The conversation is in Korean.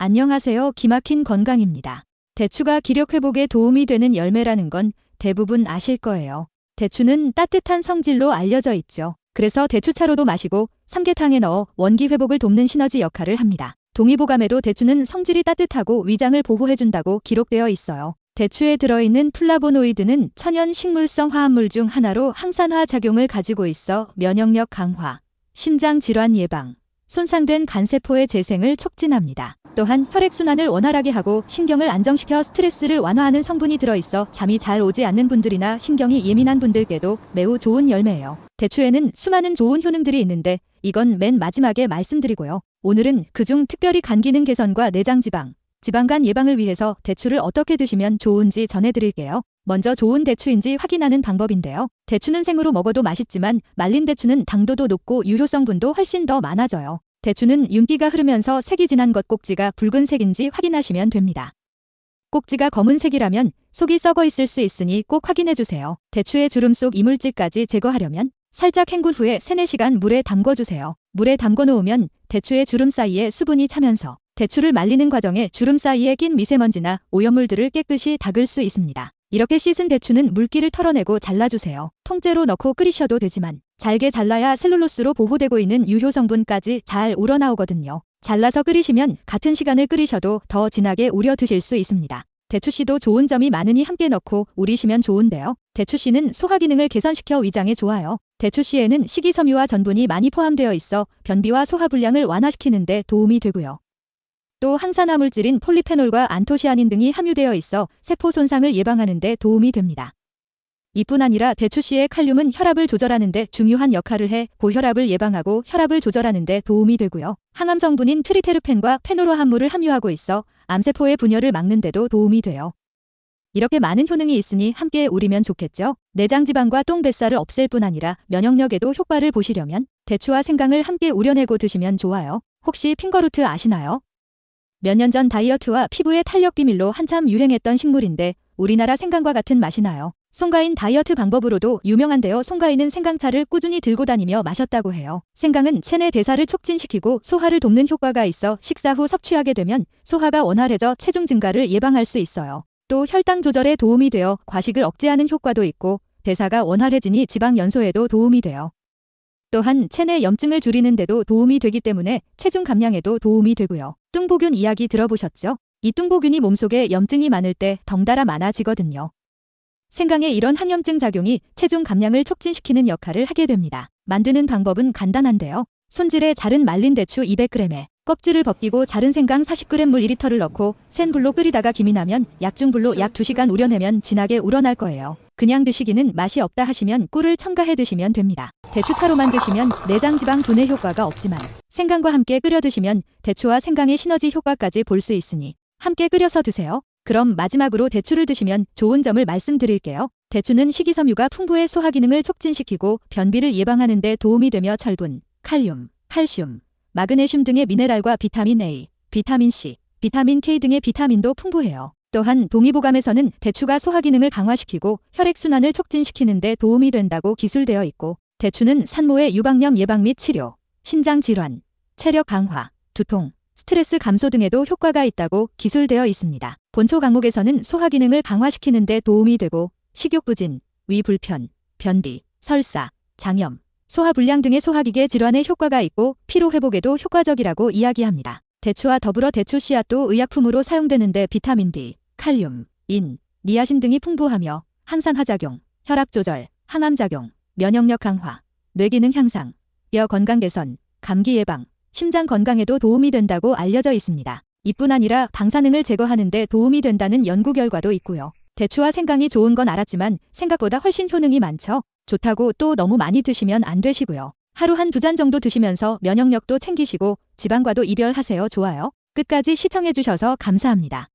안녕하세요. 기막힌 건강입니다. 대추가 기력 회복에 도움이 되는 열매라는 건 대부분 아실 거예요. 대추는 따뜻한 성질로 알려져 있죠. 그래서 대추차로도 마시고 삼계탕에 넣어 원기 회복을 돕는 시너지 역할을 합니다. 동의보감에도 대추는 성질이 따뜻하고 위장을 보호해준다고 기록되어 있어요. 대추에 들어있는 플라보노이드는 천연 식물성 화합물 중 하나로 항산화 작용을 가지고 있어 면역력 강화, 심장 질환 예방, 손상된 간세포의 재생을 촉진합니다. 또한 혈액순환을 원활하게 하고 신경을 안정시켜 스트레스를 완화하는 성분이 들어있어 잠이 잘 오지 않는 분들이나 신경이 예민한 분들께도 매우 좋은 열매예요. 대추에는 수많은 좋은 효능들이 있는데 이건 맨 마지막에 말씀드리고요. 오늘은 그중 특별히 간 기능 개선과 내장 지방, 지방간 예방을 위해서 대추를 어떻게 드시면 좋은지 전해드릴게요. 먼저 좋은 대추인지 확인하는 방법인데요. 대추는 생으로 먹어도 맛있지만 말린 대추는 당도도 높고 유효성분도 훨씬 더 많아져요. 대추는 윤기가 흐르면서 색이 진한 것 꼭지가 붉은색인지 확인하시면 됩니다. 꼭지가 검은색이라면 속이 썩어 있을 수 있으니 꼭 확인해 주세요. 대추의 주름 속 이물질까지 제거하려면 살짝 헹군 후에 3, 4시간 물에 담궈 주세요. 물에 담궈 놓으면 대추의 주름 사이에 수분이 차면서 대추를 말리는 과정에 주름 사이에 낀 미세먼지나 오염물들을 깨끗이 닦을 수 있습니다. 이렇게 씻은 대추는 물기를 털어내고 잘라주세요. 통째로 넣고 끓이셔도 되지만 잘게 잘라야 셀룰로스로 보호되고 있는 유효 성분까지 잘 우러나오거든요. 잘라서 끓이시면 같은 시간을 끓이셔도 더 진하게 우려 드실 수 있습니다. 대추씨도 좋은 점이 많으니 함께 넣고 우리시면 좋은데요. 대추씨는 소화 기능을 개선시켜 위장에 좋아요. 대추씨에는 식이섬유와 전분이 많이 포함되어 있어 변비와 소화 불량을 완화시키는 데 도움이 되고요. 또 항산화 물질인 폴리페놀과 안토시아닌 등이 함유되어 있어 세포 손상을 예방하는 데 도움이 됩니다. 이뿐 아니라 대추씨의 칼륨은 혈압을 조절하는 데 중요한 역할을 해 고혈압을 예방하고 혈압을 조절하는 데 도움이 되고요. 항암 성분인 트리테르펜과 페노로함물을 함유하고 있어 암세포의 분열을 막는 데도 도움이 돼요. 이렇게 많은 효능이 있으니 함께 우리면 좋겠죠? 내장 지방과 똥뱃살을 없앨 뿐 아니라 면역력에도 효과를 보시려면 대추와 생강을 함께 우려내고 드시면 좋아요. 혹시 핑거루트 아시나요? 몇 년 전 다이어트와 피부의 탄력 비밀로 한참 유행했던 식물인데 우리나라 생강과 같은 맛이 나요. 송가인 다이어트 방법으로도 유명한데요. 송가인은 생강차를 꾸준히 들고 다니며 마셨다고 해요. 생강은 체내 대사를 촉진시키고 소화를 돕는 효과가 있어 식사 후 섭취하게 되면 소화가 원활해져 체중 증가를 예방할 수 있어요. 또 혈당 조절에 도움이 되어 과식을 억제하는 효과도 있고 대사가 원활해지니 지방 연소에도 도움이 돼요. 또한 체내 염증을 줄이는 데도 도움이 되기 때문에 체중 감량에도 도움이 되고요. 뚱보균 이야기 들어보셨죠? 이 뚱보균이 몸속에 염증이 많을 때 덩달아 많아지거든요. 생강의 이런 항염증 작용이 체중 감량을 촉진시키는 역할을 하게 됩니다. 만드는 방법은 간단한데요. 손질에 자른 말린 대추 200g에 껍질을 벗기고 자른 생강 40g 물 2리터를 넣고 센 불로 끓이다가 김이 나면 약중불로 약 2시간 우려내면 진하게 우러날 거예요. 그냥 드시기는 맛이 없다 하시면 꿀을 첨가해 드시면 됩니다. 대추차로만 드시면 내장지방 분해 효과가 없지만 생강과 함께 끓여 드시면 대추와 생강의 시너지 효과까지 볼 수 있으니 함께 끓여서 드세요. 그럼 마지막으로 대추를 드시면 좋은 점을 말씀드릴게요. 대추는 식이섬유가 풍부해 소화 기능을 촉진시키고 변비를 예방하는 데 도움이 되며 철분, 칼륨, 칼슘, 마그네슘 등의 미네랄과 비타민 A, 비타민 C, 비타민 K 등의 비타민도 풍부해요. 또한 동의보감에서는 대추가 소화 기능을 강화시키고 혈액순환을 촉진시키는 데 도움이 된다고 기술되어 있고 대추는 산모의 유방염 예방 및 치료, 신장 질환, 체력 강화, 두통, 스트레스 감소 등에도 효과가 있다고 기술되어 있습니다. 본초 강목에서는 소화 기능을 강화시키는 데 도움이 되고 식욕 부진, 위 불편, 변비, 설사, 장염, 소화 불량 등의 소화기계 질환에 효과가 있고 피로 회복에도 효과적이라고 이야기합니다. 대추와 더불어 대추 씨앗도 의약품으로 사용되는데 비타민 B, 칼륨, 인, 니아신 등이 풍부하며 항산화 작용, 혈압 조절, 항암 작용, 면역력 강화, 뇌기능 향상, 뼈 건강 개선, 감기 예방, 심장 건강에도 도움이 된다고 알려져 있습니다. 이뿐 아니라 방사능을 제거하는 데 도움이 된다는 연구 결과도 있고요. 대추와 생강이 좋은 건 알았지만 생각보다 훨씬 효능이 많죠. 좋다고 또 너무 많이 드시면 안 되시고요. 하루 한 두 잔 정도 드시면서 면역력도 챙기시고 지방과도 이별하세요. 좋아요. 끝까지 시청해주셔서 감사합니다.